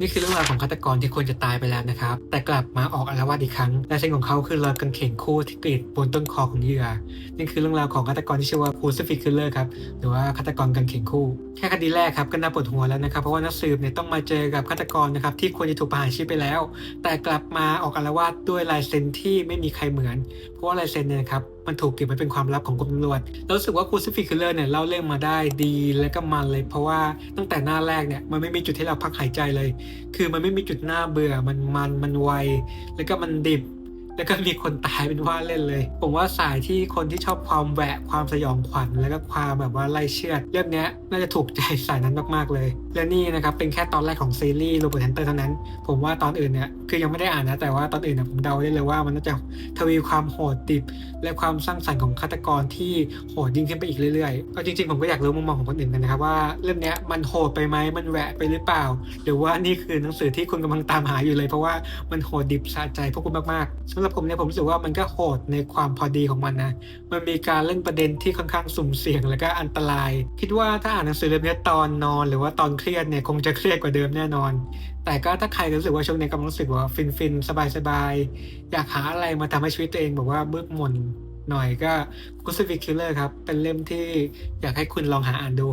นี่คือเรื่องราวของฆาตกรที่ควรจะตายไปแล้วนะครับ แต่กลับมาออกอาละวาดอีกครั้ง และเส้นของเขาคือรอยกางเขนคู่ที่กรีดบนต้นคอของเหยื่อ นี่คือเรื่องราวของฆาตกรที่ชื่อว่าคูสฟิกคิลเลอร์ครับ หรือว่าฆาตกรกางเขนคู่ แค่คดีแรกครับก็น่าปวดหัวแล้วนะครับ เพราะว่านักสืบเนี่ยต้องมาเจอกับฆาตกรนะครับที่ควรจะถูกประหารชีวิตไปแล้ว แต่กลับมาออกอาละวาดด้วยลายเซ็นที่ไม่มีใครเหมือน เพราะว่าลายเซ็นเนี่ยครับ มันถูกเก็บไว้เป็นความลับของกรมตำรวจแล้วรู้สึกว่าคูซิฟิคเลอร์เนี่ยเล่าเรื่องมาได้ดีและก็มันเลย เพราะว่าตั้งแต่หน้าแรกเนี่ยมันไม่มีจุดที่เราพักหายใจเลย คือมันไม่มีจุดหน้าเบื่อมันมันมันไวแล้วก็มันดิบ แล้วก็มีคนตายเป็นว่าเล่นเลย ผมว่าสายที่คนที่ชอบความแหวะความสยองขวัญแล้วก็ความแบบว่าไล่เชือดเรื่องนี้น่าจะถูกใจสายนั้นมากๆเลย และนี่นะครับเป็นแค่ตอนแรกของซีรีส์โรบอทแฮนเตอร์เท่านั้น ผมว่าตอนอื่นเนี่ยคือยังไม่ได้อ่านนะแต่ว่าตอนอื่นเนี่ยผมเดาได้เลยว่ามันน่าจะทวีความโหดดิบและความสร้างสรรค์ของฆาตกรที่โหดยิ่งขึ้นไปอีกเรื่อยๆก็จริงๆผมก็อยากรู้มุมมองของคนอื่นกันนะครับว่าเรื่องนี้มันโหดไปไหมมันแหวะไปหรือเปล่า หรือว่านี่คือหนังสือที่คุณกำลังตามหาอยู่เลย เพราะว่ามันโหดดิบสะใจพวกคุณมากๆสำหรับผมเนี่ยผมรู้สึกว่ามันก็โหดในความพอดีของมันนะ มันมีการเล่นประเด็นที่ค่อนข้างสุ่มเสี่ยงและก็อันตราย คิดว่าถ้าอ่านหนังสือเล่มนี้ตอนนอน หรือว่าตอนเครียดเนี่ยคงจะเครียดกว่าเดิมแน่นอน แต่ก็ถ้าใครรู้สึกว่าช่วงนี้กำลังรู้สึกว่าฟินฟินสบายสบายอยากหาอะไรมาทำให้ชีวิตตัวเองแบบว่าบึกหม่นหน่อยก็ Crucifix Killer ครับ เป็นเล่มที่อยากให้คุณลองหาอ่านดู